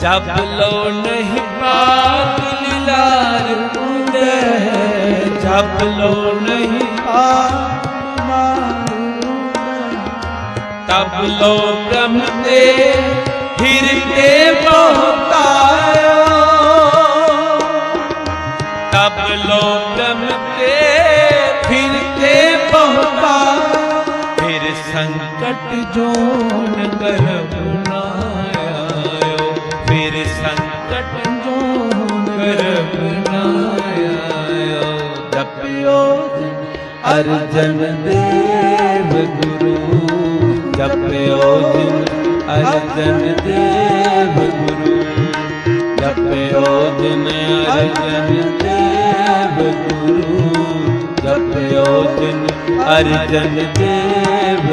ਜਪ ਲੋ ਨਹੀਂ ਪਾਤ ਲੀਲਾਰ ਉਦੇ ਜਪ ਲੋ ਨਹੀਂ ਤਬ ਲੋ ਬ੍ਰਹਮ ਤੇ ਹਿਰਦੇ ਬਹੁਤਾਇਆ ਤਬ ਲੋ ਬ੍ਰਹਮ ਤੇ ਫਿਰ ਤੇ ਬਹੁਤਾ ਫਿਰ ਸੰਕਟ ਜੋਨ ਗਰਭ ਸੰਕਟ ਜੋਨ ਗਰਭ ਨਾ ਜਪਿਓ ਅਰਜਨ ਦੇਵ ਗੁਰੂ, ਜਪਿਓ ਜਿਨ ਅਰਜਨ ਦੇਵ ਗੁਰੂ, ਜਪਿਓ ਜਿਨ ਅਰਜਨ ਦੇਵ ਗੁਰੂ, ਜਪਿਓ ਜਿਨ ਅਰਜਨ ਦੇਵ